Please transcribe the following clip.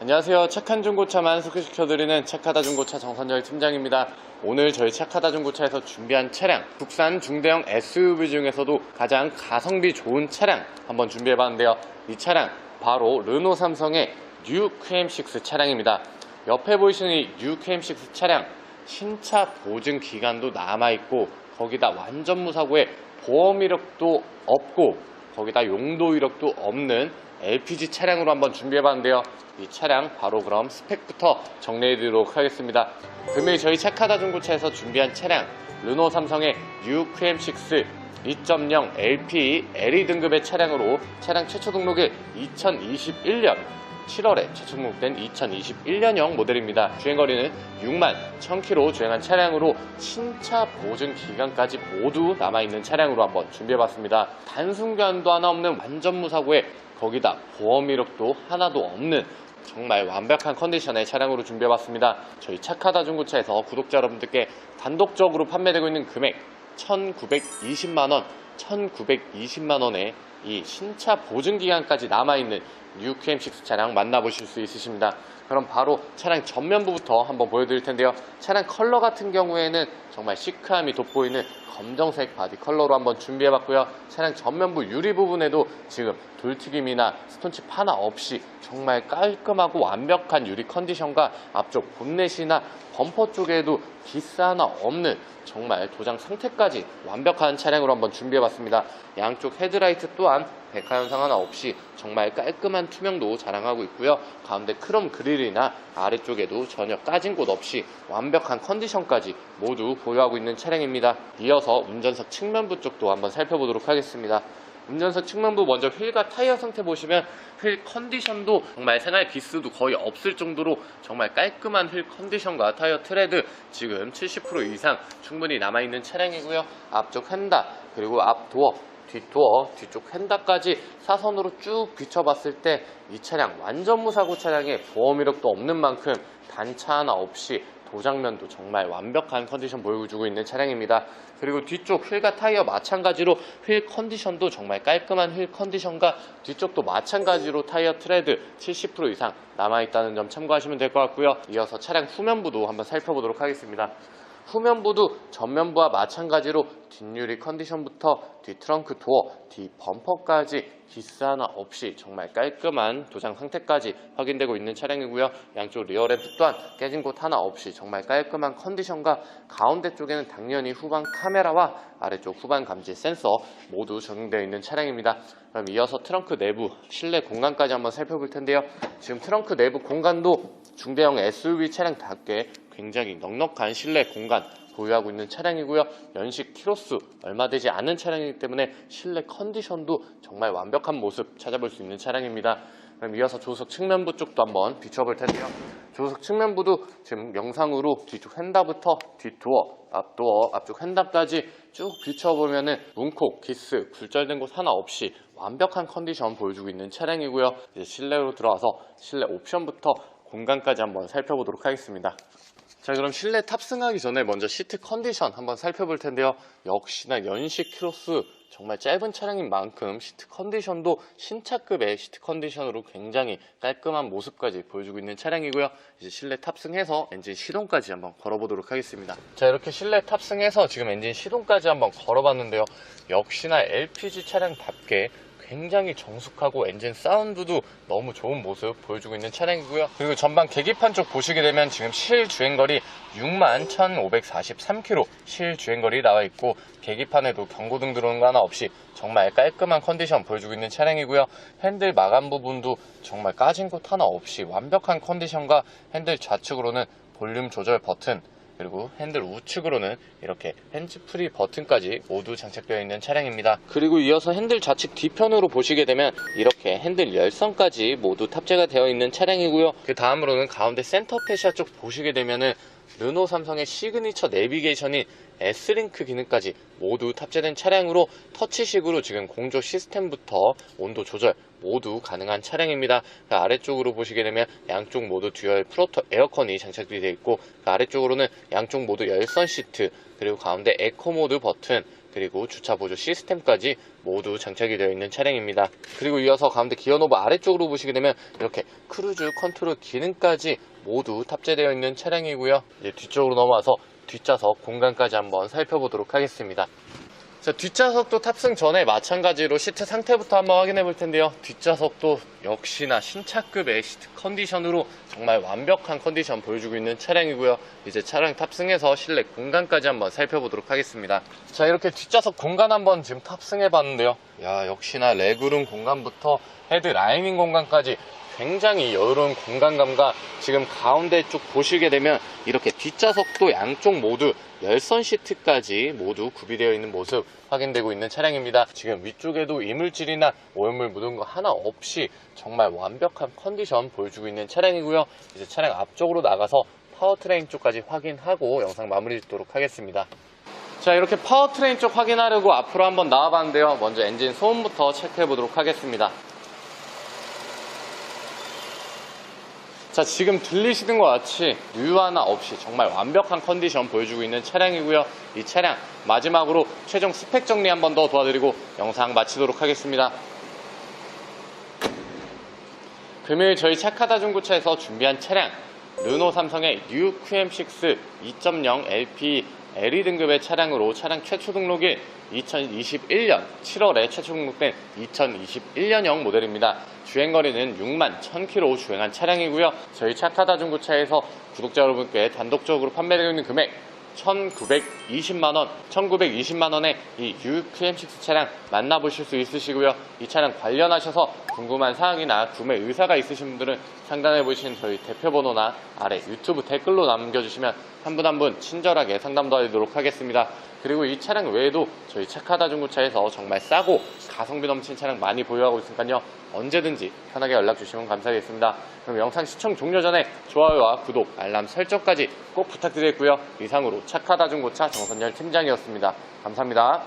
안녕하세요. 착한 중고차만 소개시켜드리는 착하다 중고차 정선열 팀장입니다. 오늘 저희 착하다 중고차에서 준비한 차량, 국산 중대형 SUV 중에서도 가장 가성비 좋은 차량 한번 준비해봤는데요. 이 차량 바로 르노 삼성의 뉴 QM6 차량입니다. 옆에 보이시는 이 뉴 QM6 차량 신차 보증 기간도 남아있고 거기다 완전 무사고에 보험 이력도 없고 거기다 용도 이력도 없는 LPG 차량으로 한번 준비해봤는데요. 이 차량 바로 그럼 스펙부터 정리해드리도록 하겠습니다. 금일 저희 착하다 중고차에서 준비한 차량 르노 삼성의 뉴 QM6 2.0 LP LE 등급의 차량으로 차량 최초 등록일 2021년 7월에 최초 등록된 2021년형 모델입니다. 주행거리는 6만 1000km 주행한 차량으로 신차 보증 기간까지 모두 남아있는 차량으로 한번 준비해봤습니다. 단순견도 하나 없는 완전 무사고에 거기다 보험 이력도 하나도 없는 정말 완벽한 컨디션의 차량으로 준비해봤습니다. 저희 착하다 중고차에서 구독자 여러분들께 단독적으로 판매되고 있는 금액 1920만원, 1920만원에 이 신차 보증 기간까지 남아있는 뉴 QM6 차량 만나보실 수 있으십니다. 그럼 바로 차량 전면부부터 한번 보여드릴 텐데요. 차량 컬러 같은 경우에는 정말 시크함이 돋보이는 검정색 바디 컬러로 한번 준비해봤고요. 차량 전면부 유리 부분에도 지금 돌튀김이나 스톤칩 하나 없이 정말 깔끔하고 완벽한 유리 컨디션과 앞쪽 본넷이나 범퍼 쪽에도 기스 하나 없는 정말 도장 상태까지 완벽한 차량으로 한번 준비해봤습니다. 양쪽 헤드라이트 또한 백화 현상 하나 없이 정말 깔끔한 투명도 자랑하고 있고요. 가운데 크롬 그릴이나 아래쪽에도 전혀 까진 곳 없이 완벽한 컨디션까지 모두 보유하고 있는 차량입니다. 이어서 운전석 측면부 쪽도 한번 살펴보도록 하겠습니다. 운전석 측면부 먼저 휠과 타이어 상태 보시면 휠 컨디션도 정말 생활 기스도 거의 없을 정도로 정말 깔끔한 휠 컨디션과 타이어 트레드 지금 70% 이상 충분히 남아있는 차량이고요. 앞쪽 휀다 그리고 앞 도어 뒷도어, 뒤쪽 휀다까지 사선으로 쭉 비춰봤을 때 이 차량 완전 무사고 차량에 보험 이력도 없는 만큼 단차 하나 없이 도장면도 정말 완벽한 컨디션 보여주고 있는 차량입니다. 그리고 뒤쪽 휠과 타이어 마찬가지로 휠 컨디션도 정말 깔끔한 휠 컨디션과 뒤쪽도 마찬가지로 타이어 트레드 70% 이상 남아있다는 점 참고하시면 될 것 같고요. 이어서 차량 후면부도 한번 살펴보도록 하겠습니다. 후면부도 전면부와 마찬가지로 뒷유리 컨디션부터 뒤 트렁크 도어, 뒤 범퍼까지 기스 하나 없이 정말 깔끔한 도장 상태까지 확인되고 있는 차량이고요. 양쪽 리어램프 또한 깨진 곳 하나 없이 정말 깔끔한 컨디션과 가운데 쪽에는 당연히 후방 카메라와 아래쪽 후방 감지 센서 모두 적용되어 있는 차량입니다. 그럼 이어서 트렁크 내부 실내 공간까지 한번 살펴볼 텐데요. 지금 트렁크 내부 공간도 중대형 SUV 차량답게 굉장히 넉넉한 실내 공간 보유하고 있는 차량이고요. 연식 키로수 얼마 되지 않은 차량이기 때문에 실내 컨디션도 정말 완벽한 모습 찾아볼 수 있는 차량입니다. 그럼 이어서 조석 측면부 쪽도 한번 비춰볼 텐데요. 조석 측면부도 지금 영상으로 뒤쪽 휀다부터 뒷도어, 앞도어, 앞쪽 휀다까지 쭉 비춰보면 은 문콕, 기스, 굴절된 곳 하나 없이 완벽한 컨디션 보여주고 있는 차량이고요. 이제 실내로 들어와서 실내 옵션부터 공간까지 한번 살펴보도록 하겠습니다. 자 그럼 실내 탑승하기 전에 먼저 시트 컨디션 한번 살펴볼 텐데요. 역시나 연식 키로수 정말 짧은 차량인 만큼 시트 컨디션도 신차급의 시트 컨디션으로 굉장히 깔끔한 모습까지 보여주고 있는 차량이고요. 이제 실내 탑승해서 엔진 시동까지 한번 걸어보도록 하겠습니다. 자 이렇게 실내 탑승해서 지금 엔진 시동까지 한번 걸어봤는데요. 역시나 LPG 차량답게 굉장히 정숙하고 엔진 사운드도 너무 좋은 모습 보여주고 있는 차량이고요. 그리고 전방 계기판 쪽 보시게 되면 지금 실 주행거리 61,543km 실 주행거리 나와 있고 계기판에도 경고등 들어오는 거 하나 없이 정말 깔끔한 컨디션 보여주고 있는 차량이고요. 핸들 마감 부분도 정말 까진 곳 하나 없이 완벽한 컨디션과 핸들 좌측으로는 볼륨 조절 버튼 그리고 핸들 우측으로는 이렇게 핸즈프리 버튼까지 모두 장착되어 있는 차량입니다. 그리고 이어서 핸들 좌측 뒤편으로 보시게 되면 이렇게 핸들 열선까지 모두 탑재가 되어 있는 차량이고요. 그 다음으로는 가운데 센터 페시아 쪽 보시게 되면은 르노 삼성의 시그니처 내비게이션인 S링크 기능까지 모두 탑재된 차량으로 터치식으로 지금 공조 시스템부터 온도 조절 모두 가능한 차량입니다. 그 아래쪽으로 보시게 되면 양쪽 모두 듀얼 프로토 에어컨이 장착이 되어 있고 그 아래쪽으로는 양쪽 모두 열선 시트 그리고 가운데 에코 모드 버튼 그리고 주차 보조 시스템까지 모두 장착이 되어 있는 차량입니다. 그리고 이어서 가운데 기어 노브 아래쪽으로 보시게 되면 이렇게 크루즈 컨트롤 기능까지 모두 탑재되어 있는 차량이고요. 이제 뒤쪽으로 넘어와서 뒷좌석 공간까지 한번 살펴보도록 하겠습니다. 자, 뒷좌석도 탑승 전에 마찬가지로 시트 상태부터 한번 확인해 볼 텐데요. 뒷좌석도 역시나 신차급의 시트 컨디션으로 정말 완벽한 컨디션 보여주고 있는 차량이고요. 이제 차량 탑승해서 실내 공간까지 한번 살펴보도록 하겠습니다. 자, 이렇게 뒷좌석 공간 한번 지금 탑승해 봤는데요. 야, 역시나 레그룸 공간부터 헤드 라이닝 공간까지 굉장히 여유로운 공간감과 지금 가운데 쪽 보시게 되면 이렇게 뒷좌석도 양쪽 모두 열선 시트까지 모두 구비되어 있는 모습 확인되고 있는 차량입니다. 지금 위쪽에도 이물질이나 오염물 묻은 거 하나 없이 정말 완벽한 컨디션 보여주고 있는 차량이고요. 이제 차량 앞쪽으로 나가서 파워트레인 쪽까지 확인하고 영상 마무리 짓도록 하겠습니다. 자 이렇게 파워트레인 쪽 확인하려고 앞으로 한번 나와봤는데요. 먼저 엔진 소음부터 체크해 보도록 하겠습니다. 자, 지금 들리시는 것 같이 누유 하나 없이 정말 완벽한 컨디션 보여주고 있는 차량이고요. 이 차량 마지막으로 최종 스펙 정리 한 번 더 도와드리고 영상 마치도록 하겠습니다. 금요일 저희 착하다 중고차에서 준비한 차량 르노 삼성의 뉴 QM6 2.0 LP LE 등급의 차량으로 차량 최초 등록일 2021년 7월에 최초 등록된 2021년형 모델입니다. 주행거리는 6만 1000km 주행한 차량이고요. 저희 착하다 중고차에서 구독자 여러분께 단독적으로 판매되고 있는 금액 1920만원, 1920만원에 이 UQM6 차량 만나보실 수 있으시고요. 이 차량 관련하셔서 궁금한 사항이나 구매 의사가 있으신 분들은 상단에 보이신 저희 대표번호나 아래 유튜브 댓글로 남겨주시면 한분 한 분 친절하게 상담 도와드리도록 하겠습니다. 그리고 이 차량 외에도 저희 착하다 중고차에서 정말 싸고 가성비 넘친 차량 많이 보유하고 있으니까요. 언제든지 편하게 연락 주시면 감사하겠습니다. 그럼 영상 시청 종료 전에 좋아요와 구독, 알람 설정까지 꼭 부탁드리겠고요. 이상으로 착하다 중고차 정선열 팀장이었습니다. 감사합니다.